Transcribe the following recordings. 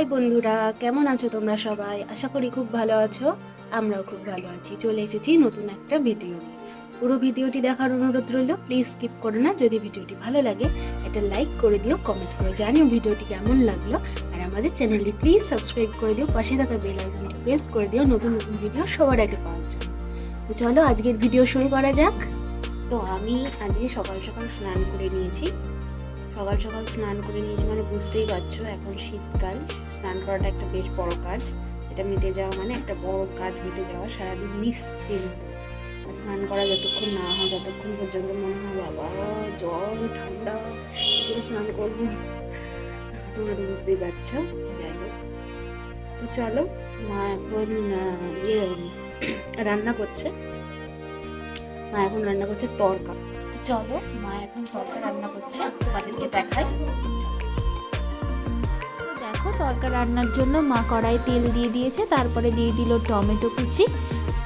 High বন্ধুরা, কেমন আছো তোমরা সবাই? আশা করি খুব ভালো আছো, আমরাও খুব ভালো আছি। চলে এসেছি নতুন একটা ভিডিও নিয়ে। পুরো ভিডিওটি দেখার অনুরোধ রইল প্লিজ স্কিপ করো না। যদি ভিডিওটি ভালো লাগে এটা লাইক করে দিও কমেন্ট করে জানিও ভিডিওটি কেমন লাগল। আর আমাদের চ্যানেলটি প্লিজ সাবস্ক্রাইব করে দিও, পাশে থাকা বেল আইকনটি প্রেস করে দিও, নতুন নতুন ভিডিও সবার আগে পাওয়ার জন্য। তো চলো, আজকের ভিডিও শুরু করা যাক। তো আমি আজকে সকাল সকাল স্নান করে নিয়েছি। সকাল সকাল স্নান করে নিয়েছি মানে বুঝতেই পারছ, এখন শীতকাল, স্নান করাটা একটা বেশ বড় কাজ। এটা মিটে যাওয়া মানে একটা বড় কাজ মিটে যাওয়া, সারাদিন নিশ্চিন্ত স্নান করা যতক্ষণ না হয়, ততক্ষণ পর্যন্ত মনে হয়, বাবা জল ঠান্ডা করে স্নান করব। তোমরা বুঝতেই পারছ, যাই হোক। তো চলো, মা এখন ইয়ে রান্না করছে। মা এখন রান্না করছে তরকা। চলো, মা এখন তরকা রান্না করছে, তোমাদেরকে দেখাই। দেখো, তরকা রান্নার জন্য মা কড়াই তেল দিয়ে দিয়েছে, তারপরে দিয়ে দিল টমেটো কুচি।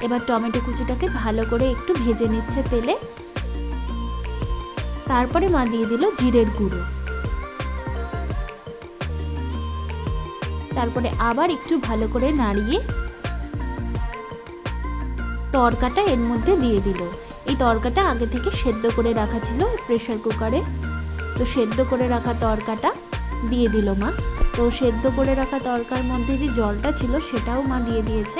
এবার টমেটো কুচিটাকে ভালো করে একটু ভেজে নিচ্ছে তেলে। তারপরে মা দিয়ে দিল জিরের গুঁড়ো। তারপরে আবার একটু ভালো করে নাড়িয়ে তরকাটা এর মধ্যে দিয়ে দিল। এই তরকাটা আগে থেকে সেদ্ধ করে রাখা ছিল প্রেশার কুকারে তো সেদ্ধ করে রাখা তরকাটা দিয়ে দিল মা। তো সেদ্ধ করে রাখা তরকার মধ্যে যে জলটা ছিল সেটাও মা দিয়ে দিয়েছে।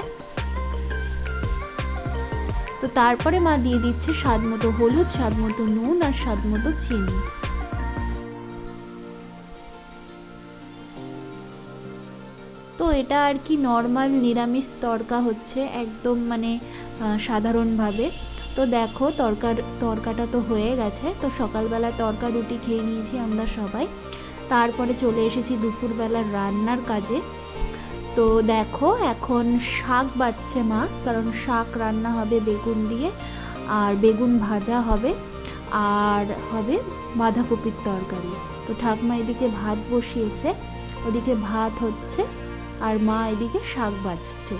তো তারপরে মা দিয়ে দিচ্ছে স্বাদ মতো হলুদ, স্বাদ মতো নুন আর স্বাদ মতো চিনি। তো এটা আর কি নর্মাল নিরামিষ তরকা হচ্ছে একদম মানে সাধারণভাবে। তো দেখো, তরকার, তরকাটা তো হয়ে গেছে। তো সকালবেলা তরকা রুটি খেয়ে নিয়েছি আমরা সবাই। তারপরে চলে এসেছি দুপুরবেলার রান্নার কাজে। তো দেখো, এখন শাক বাচ্ছে মা, কারণ শাক রান্না হবে বেগুন দিয়ে, আর বেগুন ভাজা হবে, আর হবে বাঁধাকপির তরকারি। তো ঠাকমা এদিকে ভাত বসিয়েছে, ওদিকে ভাত হচ্ছে, আর মা এদিকে শাক বাছছে।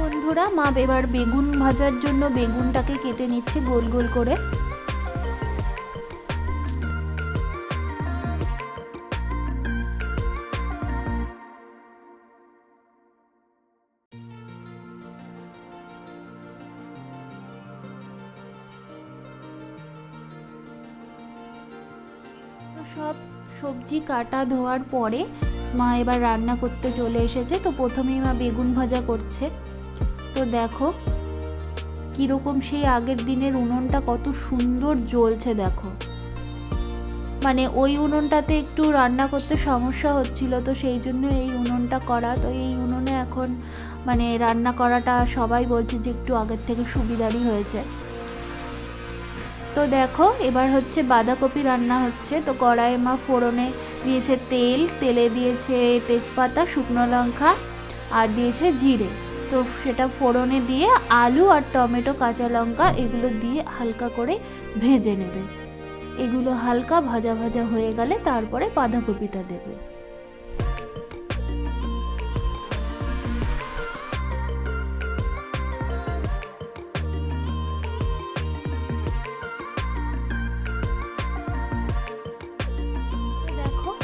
বন্ধুরা, মা এবার বেগুন ভাজার জন্য বেগুনটাকে কেটে নিচ্ছে গোল গোল করে। সব সবজি কাটা ধোয়ার পরে মা এবার রান্না করতে চলে এসেছে। তো প্রথমেই মা বেগুন ভাজা করছে। তো দেখো, কীরকম সেই আগের দিনের উনুনটা কত সুন্দর জ্বলছে দেখো। মানে ওই উনুনটাতে একটু রান্না করতে সমস্যা হচ্ছিল, তো সেই জন্য এই উনুনটা করা। তো এই উনুনে এখন মানে রান্না করাটা সবাই বলছে যে একটু আগের থেকে সুবিধারই হয়েছে। তো দেখো, এবার হচ্ছে বাঁধাকপি রান্না হচ্ছে। তো কড়াইয়ে মা ফোড়নে দিয়েছে তেল, তেলে দিয়েছে তেজপাতা, শুকনো লঙ্কা, আর দিয়েছে জিরে। তো সেটা ফোড়নে দিয়ে আলু আর টমেটো, কাঁচা লঙ্কা এগুলো দিয়ে হালকা করে ভেজে নেবে। এগুলো হালকা ভাজা ভাজা হয়ে গেলে তারপরে বাঁধাকপিটা দেবে।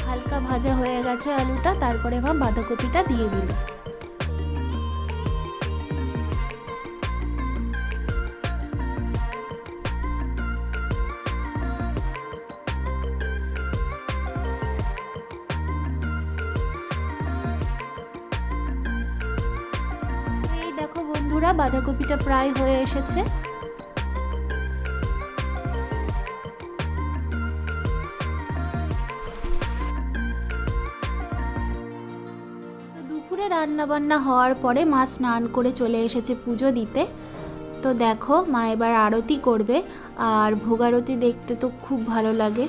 হালকা ভাজা হয়ে গেছে আলুটা, তারপরে আমার বাঁধাকপিটা দিয়ে দিল বন্ধুরা বাঁধাকপিটা প্রায় হয়ে এসেছে। দুপুরে রান্নাবান্না হওয়ার পরে মা স্নান করে চলে এসেছে পুজো দিতে। তো দেখো, মা এবার আরতি করবে। আর ভোগ আরতি দেখতে তো খুব ভালো লাগে।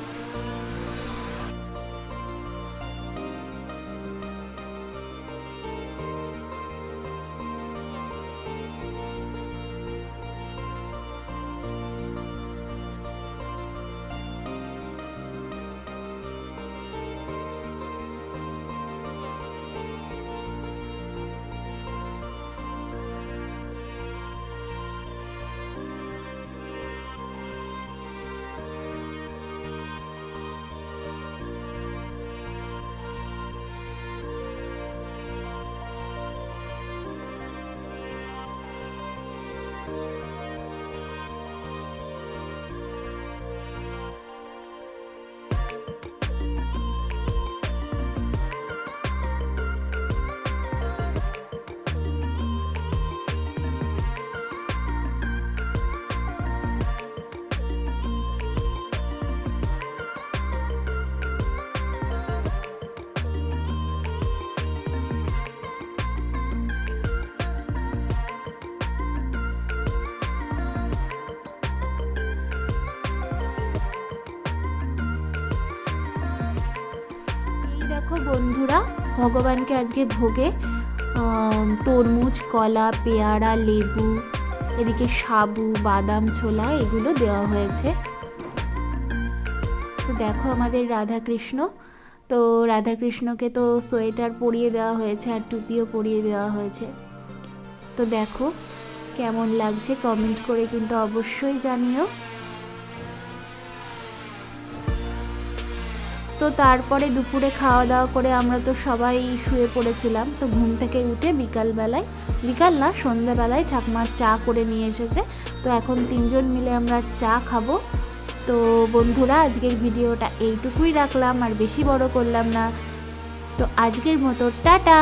বন্ধুরা, ভগবানকে আজকে ভোগে তরমুজ, কলা, পেয়ারা, লেবু, এদিকে সাবু, বাদাম, ছোলা, এগুলো দেওয়া হয়েছে। তো দেখো আমাদের রাধা কৃষ্ণ তো রাধা কৃষ্ণকে তো সোয়েটার পরিয়ে দেওয়া হয়েছে আর টুপিও পরিয়ে দেওয়া হয়েছে। তো দেখো কেমন লাগছে, কমেন্ট করে কিন্তু অবশ্যই জানিও। তো তারপরে দুপুরে খাওয়া দাওয়া করে আমরা তো সবাই শুয়ে পড়েছিলাম। তো ঘুম থেকে উঠে বিকালবেলায়, বিকাল না, সন্ধ্যাবেলায় ঠাকুমা চা করে নিয়ে এসেছে। তো এখন তিনজন মিলে আমরা চা খাব। তো বন্ধুরা, আজকের ভিডিওটা এইটুকুই রাখলাম, আর বেশি বড় করলাম না। তো আজকের মতো, টাটা!